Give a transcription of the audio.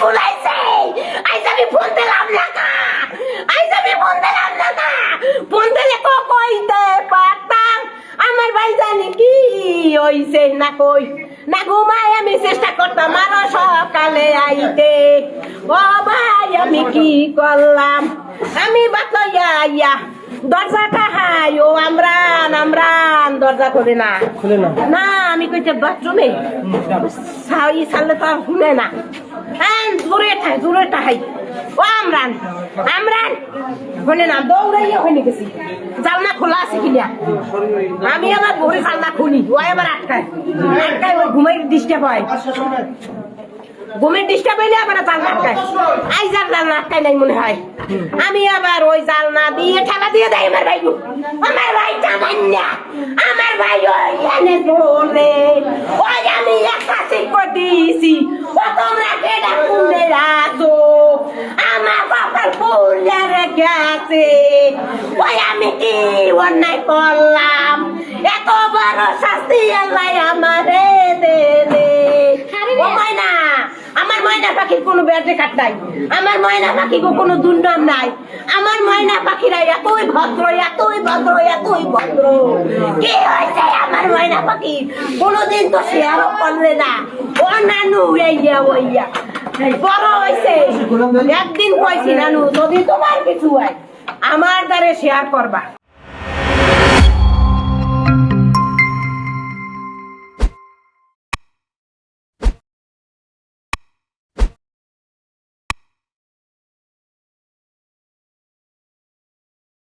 বুলাইছে আইজ আমি ফোন দিলাম না কা। আইজ আমি ফোন দিলাম না কা। ফোন দিলে কো কইতে পারতাম। আমার ভাই জানি কি হইছে, না কই? না ঘুমাই আমি চেষ্টা করতাম আরও সকালে আইতে। ও ভাই, আমি কি করলাম? আমি বাতইয়া দরজাটা হাই, ও আমরান দরজা খোলে না। খুলে না? আমি কইতে বাথরুমে? সাই সালে তো আর শুনে না। হ্যাঁ জোরে ঠাই দূরে ঠাই ও আমরান আমরান। হলে না দৌড়াইয়া হয়ে গেছি। জালনা খোলা আছে কিনা? আমি আমার ঘরে জালনা খুলি ও আবার আটকায়। আটকায় ও ঘুমাই ডিস্টার্ব হয়। ঘুমের ডিস্টার্ব হইলে আবার জালনা আটকায় জালনা আটকায় নাই মনে হয়। আমি আবার ওই জালনা দিয়ে ঠেলা দিয়ে দেয় আমার ভাই আমার ভাই না আমার ভাই ওই এনে ওই আমি একটা শিক্ষা দিয়েছি ও তোমরা কেডা কুন্দে রাখো আমার বাবার ফুলে রেখে আছে ওই আমি কি অন্যায় করলাম? এত বড় শাস্তি আল্লাহ আমারে দে দে ও ময়না আমার ময়না আমার ময়না কোনো দুর্নাম নাই। আমার ময়না পাখিরা এতই ভদ্র এতই ভদ্র এতই ভদ্র। আমার ময়না পাখি? কোনোদিন তো করলে না। ও নানু একদিন কইছি, নানু, যদি তোমার কিছু হয়, আমার দ্বারে শেয়ার করবা।